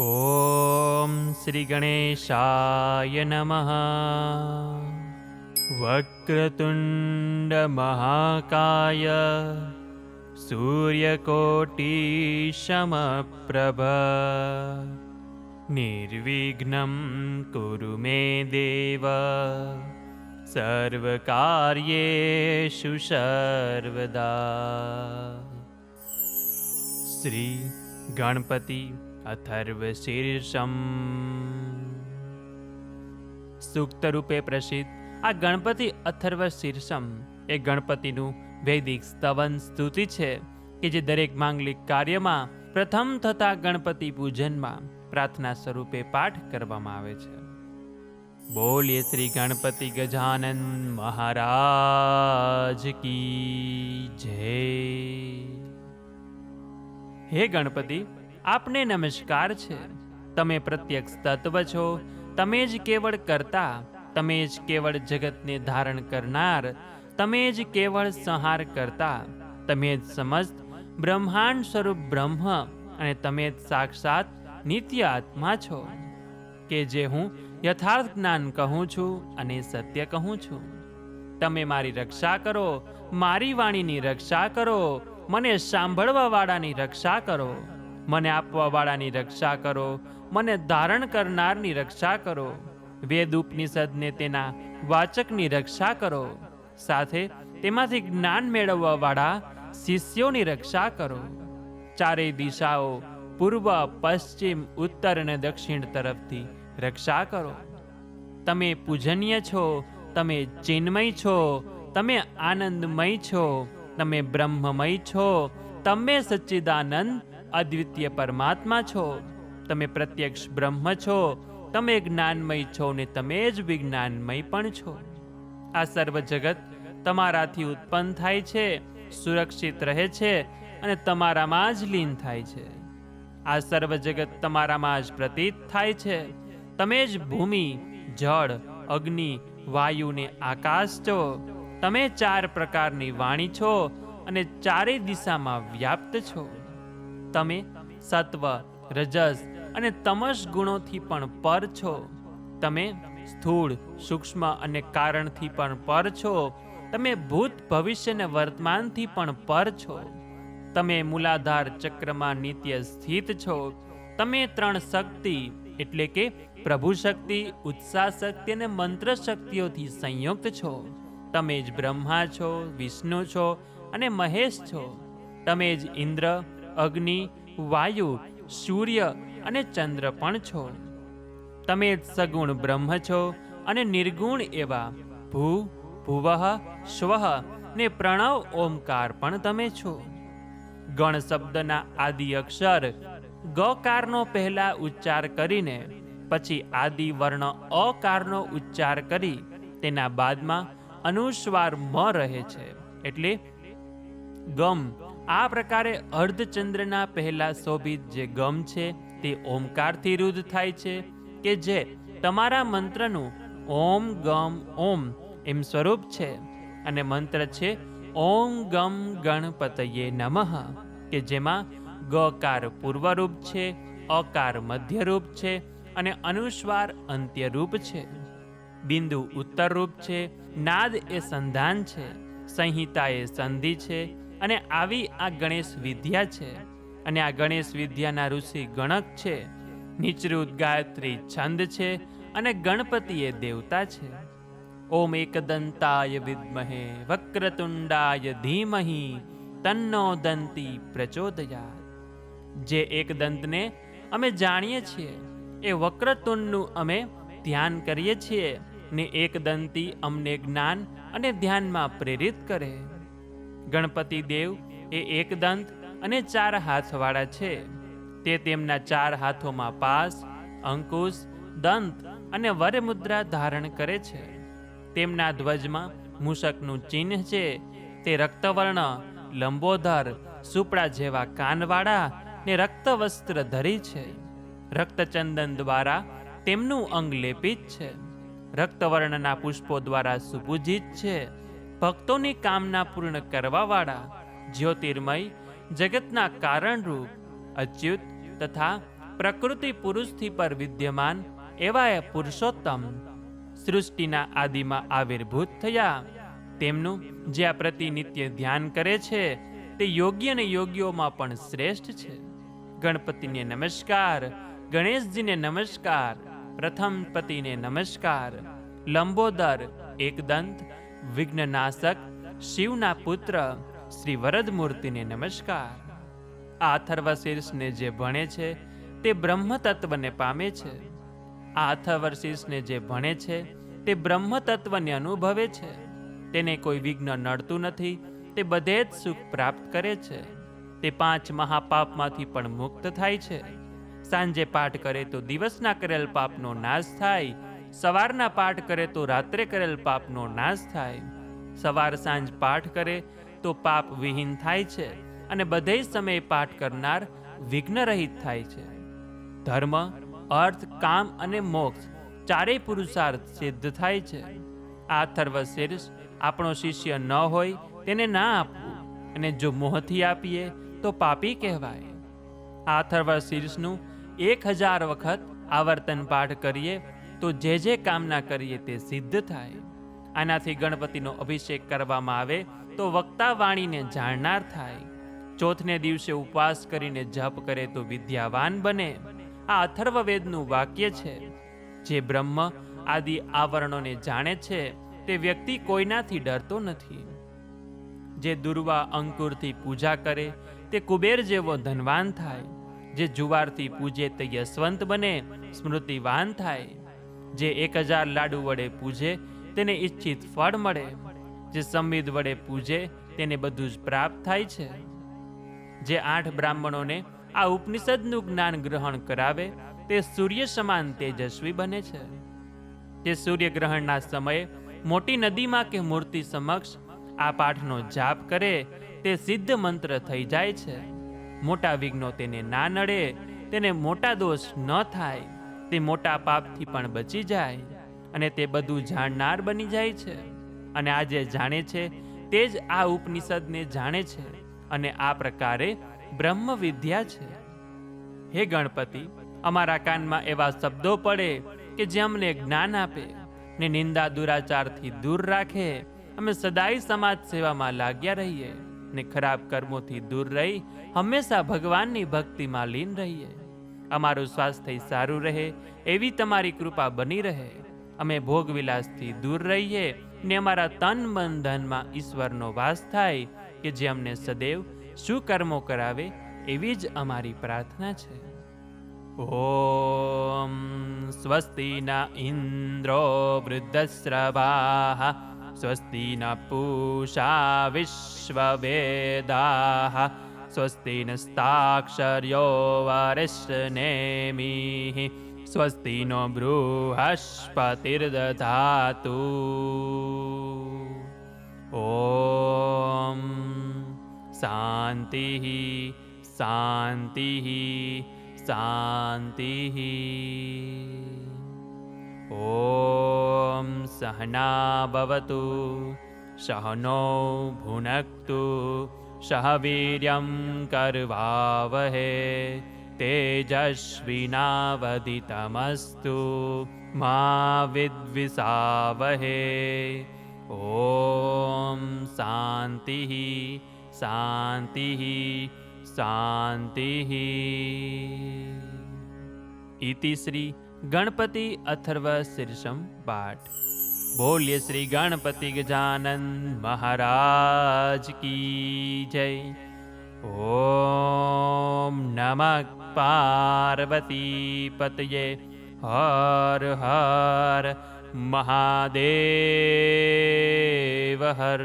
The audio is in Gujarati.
ॐ श्रीगणेशाय नमः। वक्रतुण्डमहाकाय सूर्यकोटिशमप्रभ। निर्विघ्नं कुरु मे देव। सर्वकार्येषु सर्वदा। श्रीगणपति અથર્વ શીર્ષમ સૂક્ત રૂપે પ્રસિદ્ધ આ ગણપતિ અથર્વ શીર્ષમ એ ગણપતિનું વૈદિક સ્તવન સ્તુતિ છે કે જે દરેક માંગલિક કાર્યમાં પ્રથમ થતા ગણપતિ પૂજનમાં પ્રાર્થના સ્વરૂપે પાઠ કરવામાં આવે છે। બોલીએ શ્રી ગણપતિ ગજાનન મહારાજ કી જય હે ગણપતિ આપને નમસ્કાર છે. તમે પ્રત્યક્ષ તત્વ છો. તમે જ કેવળ કરતા, તમે જ કેવળ જગતને ધારણ કરનાર, તમે જ કેવળ સંહાર કરતા, તમે જ સમસ્ત બ્રહ્માંડ સ્વરૂપ બ્રહ્મ અને તમે જ સાક્ષાત નિત્ય આત્મા છો. કે જે હું યથાર્થ જ્ઞાન કહું છું અને સત્ય કહું છું. તમે મારી રક્ષા કરો, મારી વાણીની રક્ષા કરો, મને સાંભળવા વાળાની રક્ષા કરો. મને આપવા વાળાની રક્ષા કરો, મને ધારણ કરનારની રક્ષા કરો. વેદ ઉપનિષદને તેના વાચકની રક્ષા કરો. સાથે તેમાંથી જ્ઞાન મેળવવા વાળા શિષ્યોની રક્ષા કરો. ચારેય દિશાઓ પૂર્વ, પશ્ચિમ, ઉત્તર અને દક્ષિણ તરફથી રક્ષા કરો. તમે પૂજનીય છો, તમે ચિન્મય છો, તમે આનંદમય છો, તમે બ્રહ્મમય છો, તમે સચ્ચિદાનંદ અદ્વિતીય પરમાત્મા છો. તમે પ્રત્યક્ષ બ્રહ્મ છો. તમે જ્ઞાનમય છો ને તમે જ વિજ્ઞાનમય પણ છો. આ સર્વ જગત તમારાથી ઉત્પન્ન થાય છે, સુરક્ષિત રહે છે અને તમારામાં જ લીન થાય છે. આ સર્વ જગત તમારામાં જ પ્રતીત થાય છે. તમે જ ભૂમિ, જળ, અગ્નિ, વાયુ ને આકાશ છો. તમે ચાર પ્રકારની વાણી છો અને ચારેય દિશામાં વ્યાપ્ત છો. તમે સત્વ, રજસ અને તમસ ગુણોથી પણ પર છો. તમે સ્થૂળ, સૂક્ષ્મ અને કારણથી પણ પર છો. તમે ભૂત ભવિષ્ય અને વર્તમાનથી પણ પર છો. તમે મૂલાધાર ચક્રમાં નિત્ય સ્થિત છો. તમે ત્રણ શક્તિ એટલે કે પ્રભુ શક્તિ, ઉત્સાહ શક્તિ અને મંત્ર શક્તિઓથી સંયુક્ત છો. તમે જ બ્રહ્મા છો, વિષ્ણુ છો અને મહેશ છો. તમે જ ઇન્દ્ર અગ્નિ, વાયુ, સૂર્ય અને ચંદ્ર પણ છો. તમે સગુણ બ્રહ્મ છો અને નિર્ગુણ એવા. ભૂ, ભુવઃ, સ્વઃ ને પ્રણવ, ઓમકાર પણ તમે છો. ગણ શબ્દના આદિ અક્ષર ગકારનો પહેલા ઉચ્ચાર કરીને, પછી આદિ વર્ણ અકારનો ઉચ્ચાર કરી તેના બાદમાં અનુસ્વાર મ રહે છે. એટલે ગમ આ પ્રકારે અર્ધચંદ્રના પહેલા શોભિત જે ગમ છે, તે ઓમકારથી રુદ્ધ થાય છે કે જે તમારા મંત્રનું ઓમ ગમ ઓમ એમ સ્વરૂપ છે. અને મંત્ર છે, ઓમ ગમ ગણપતયે નમઃ, કે જેમાં ગકાર પૂર્વરૂપ છે અકાર મધ્યરૂપ છે અને અનુસ્વાર અંત્યરૂપ છે. બિંદુ ઉત્તરરૂપ છે, નાદ એ સંધાન છે, સંહિતા એ સંધિ છે અને આવી આ ગણેશ વિદ્યા છે અને આ ગણેશ વિદ્યાના ઋષિ ગણક છે નિચરુત ગાયત્રી છંદ છે અને ગણપતિ એ દેવતા છે. ઓમ એકદંતાય વિદ્મહે, વક્રતુંડાય ધીમહી, તન્નો દંતી પ્રચોદયાત. જે એક દંતને અમે જાણીએ છીએ, એ વક્રતુંડનું અમે ધ્યાન કરીએ છીએ ને એક દંતી અમને જ્ઞાન અને ધ્યાનમાં પ્રેરિત કરે. ગણપતિ દેવ એ એક દંત અને ચાર હાથવાળા છે. તે તેમના ચાર હાથોમાં પાસ, અંકુશ, દંત અને વરમુદ્રા ધારણ કરે છે. તેમના ધ્વજમાં મૂષકનું ચિહ્ન છે. તે રક્તવર્ણ, લંબોદર, સુપડા જેવા કાનવાળા ને રક્ત વસ્ત્ર ધરી છે. રક્તચંદન દ્વારા તેમનું અંગ લેપિત છે. રક્તવર્ણના પુષ્પો દ્વારા સુપૂજિત છે. ભક્તોની કામના પૂર્ણ કરવાવાળા, જ્યોતિર્મય, જગતના કારણરૂપ, અચ્યુત તથા પ્રકૃતિ પુરુષથી પર વિદ્યમાન એવા એ પુરુષોત્તમ સૃષ્ટિના આદિમાં આવિર્ભૂત થયા. તેમનું જે આ પ્રતિનિત્ય ધ્યાન કરે છે, તે યોગ્ય અને યોગ્યોમાં પણ શ્રેષ્ઠ છે. ગણપતિને નમસ્કાર, ગણેશજીને નમસ્કાર, પ્રથમ પતિને નમસ્કાર, લંબોદર, એકદંત વિઘ્નનાશક શિવના પુત્ર શ્રી વરદમૂર્તિને નમસ્કાર. આ જે ભણે છે, તે બ્રહ્મ તત્વને પામે છે. આ જે ભણે છે, તે બ્રહ્મ તત્વને અનુભવે છે. તેને કોઈ વિઘ્ન નડતું નથી, તે બધે જ સુખ પ્રાપ્ત કરે છે. તે પાંચ મહાપાપમાંથી પણ મુક્ત થાય છે. સાંજે પાઠ કરે તો દિવસના કરેલ પાપનો નાશ થાય સવારના પાઠ કરે તો રાત્રે કરેલ પાપનો નાશ થાય. સવાર સાંજ પાઠ કરે તો પાપ વિહીન થાય છે અને બધે સમયે પાઠ કરનાર વિઘ્નરહિત થાય છે. ધર્મ, અર્થ, કામ અને મોક્ષ ચારેય પુરુષાર્થ સિદ્ધ થાય છે. આ થર્વશિર્ષ આપણો શિષ્ય ન હોય તેને ના આપવું અને જો મોહથી આપીએ તો પાપી કહેવાય. આ અથર્વશીર્ષનું એક હજાર વખત આવર્તન પાઠ કરીએ તો જે જે કામના કરીએ તે સિદ્ધ થાય. આનાથી ગણપતિનો અભિષેક કરવામાં આવે તો વક્તા વાણીને જાણનાર થાય. ચોથને દિવસે ઉપવાસ કરીને જપ કરે તો વિદ્યાવાન બને. આ અથર્વવેદનું વાક્ય છે. જે બ્રહ્મ આદિ આવરણોને જાણે છે, તે વ્યક્તિ કોઈનાથી ડરતો નથી. જે દુર્વા અંકુરથી પૂજા કરે, તે કુબેર જેવો ધનવાન થાય. જે જુવારથી પૂજે તે યશવંત બને, સ્મૃતિવાન થાય. જે એક હજાર લાડુ વડે પૂજે, તેને ઈચ્છિત ફળ મળે. જે સંવિદ વડે પૂજે, તેને બધું જ પ્રાપ્ત થાય છે. જે આઠ બ્રાહ્મણોને આ ઉપનિષદનું જ્ઞાન ગ્રહણ કરાવે, તે સૂર્ય સમાન તેજસ્વી બને છે. તે સૂર્યગ્રહણના સમયે મોટી નદીમાં કે મૂર્તિ સમક્ષ આ પાઠનો જાપ કરે, તે સિદ્ધ મંત્ર થઈ જાય છે. મોટા વિઘ્નો તેને ના નડે, તેને મોટા દોષ ન થાય. તે મોટા પાપથી પણ બચી જાય અને તે બધું જાણનાર બની જાય છે. અને આ જે જાણે છે, તે જ આ ઉપનિષદને જાણે છે અને આ પ્રકારે બ્રહ્મ વિદ્યા છે. હે ગણપતિ, અમારા કાનમાં એવા શબ્દો પડે કે જે અમને જ્ઞાન આપે ને નિંદા દુરાચારથી દૂર રાખે. અમે સદાય સમાજ સેવામાં લાગ્યા રહીએ ને ખરાબ કર્મોથી દૂર રહી હંમેશા ભગવાનની ભક્તિમાં લીન રહીએ. અમારું સ્વાસ્થ્ય સારું રહે, એવી તમારી કૃપા બની રહે. અમે ભોગવિલાસથી દૂર રહીએ ને અમારા તન મન ધનમાં ઈશ્વરનો વાસ થાય કે જે અમને સદૈવ સુકર્મો કરાવે એવી જ અમારી પ્રાર્થના છે. ઓમ સ્વસ્તિ ના ઇન્દ્રો વૃદ્ધસ્રવાહ સ્વસ્તિ ના પૂષા વિશ્વવેદાः स्वस्ति नस्ताक्षर्यो वरिष्नेमिः स्वस्ति नो बृहस्पतिर्दधातु। ॐ शान्तिः शान्तिः शान्तिः। ॐ सहना भवतु सहनो भुनक्तु सहवीर्यं कर्वावहे तेजस्विनावदितमस्तु मा विद्विषावहे। ॐ शान्तिः शान्तिः शान्तिः। इति श्रीगणपति अथर्व शीर्षं पाठ। बोलिए श्री गणपति गजानन महाराज की जय। ॐ नमः पार्वती पतये। हर हर महादेव हर।